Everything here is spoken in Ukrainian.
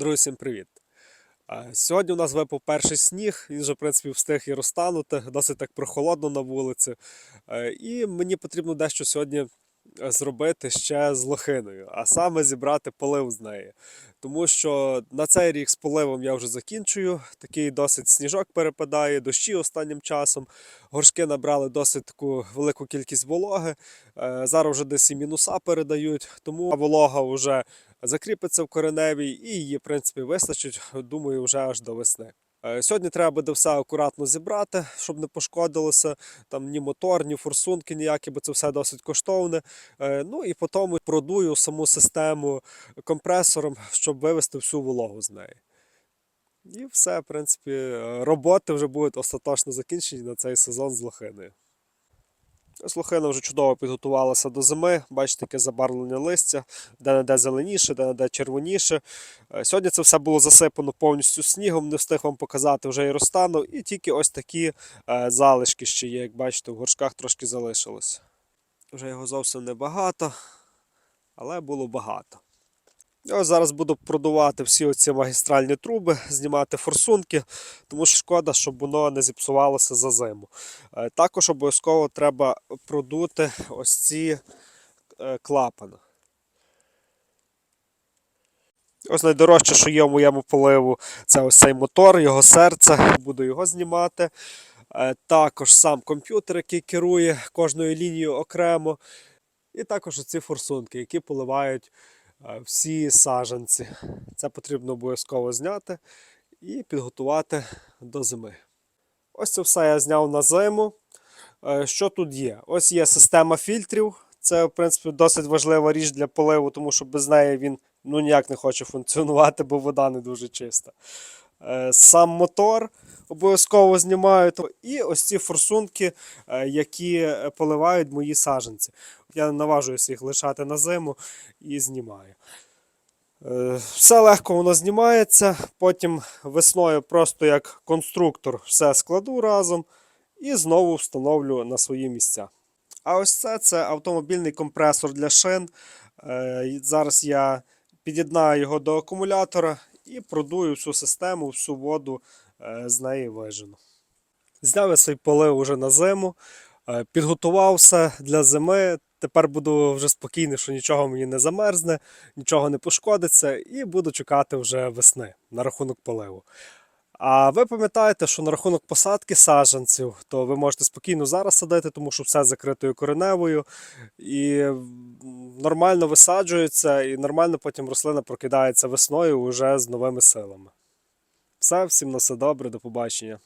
Друзі, всім привіт! Сьогодні у нас випав перший сніг, він вже, в принципі, встиг і розтанути, досить так прохолодно на вулиці. Е, І мені потрібно дещо сьогодні зробити ще з лохиною, а саме зібрати полив з неї. Тому що на цей рік з поливом я вже закінчую. Такий досить сніжок перепадає, дощі останнім часом. Горшки набрали досить таку велику кількість вологи. Е, Зараз вже десь і мінуса передають, тому волога вже закріпиться в кореневій і її, в принципі, вистачить, думаю, вже аж до весни. Е, Сьогодні треба буде все акуратно зібрати, щоб не пошкодилося там ні мотор, ні форсунки ніякі, бо це все досить коштовне. Е, Ну і потім продую саму систему компресором, щоб вивести всю вологу з неї. І все, в принципі, е, роботи вже будуть остаточно закінчені на цей сезон з лохиною. Ось лохина вже чудово підготувалася до зими. Бачите, таке забарвлення листя, де-не-де зеленіше, де-не-де червоніше. Е, Сьогодні це все було засипано повністю снігом, не встиг вам показати вже і розтану. І тільки ось такі е, залишки ще є, як бачите, в горшках трошки залишилось. Вже його зовсім небагато, але було багато. Ось зараз буду продувати всі оці магістральні труби, знімати форсунки, тому що шкода, щоб воно не зіпсувалося за зиму. Е, Також обов'язково треба продути ось ці е, клапани. Ось найдорожче, що є в моєму поливу, це ось цей мотор, його серце. Буду його знімати. Е, Також сам комп'ютер, який керує кожною лінією окремо. І також оці форсунки, які поливають всі саджанці. Це потрібно обов'язково зняти і підготувати до зими. Ось це все я зняв на зиму. Е, Що тут є? Ось є система фільтрів. Це, в принципі, досить важлива річ для поливу, тому що без неї він ну, ніяк не хоче функціонувати, бо вода не дуже чиста. Е, Сам мотор обов'язково знімаю. І ось ці форсунки, е, які е, поливають мої саджанці. Я наважуюся їх лишати на зиму і знімаю. Все легко воно знімається. Потім весною просто як конструктор все складу разом і знову встановлю на свої місця. А ось це це автомобільний компресор для шин. Зараз я під'єднаю його до акумулятора і продую всю систему, всю воду е, з неї вижену. Зняв я свій полив уже на зиму, підготувався для зими. Тепер буду вже спокійний, що нічого мені не замерзне, нічого не пошкодиться, і буду чекати вже весни на рахунок поливу. А ви пам'ятаєте, що на рахунок посадки саджанців, то ви можете спокійно зараз садити, тому що все закритою кореневою і нормально висаджується, і нормально потім рослина прокидається весною уже з новими силами. Все, всім на все добре, до побачення.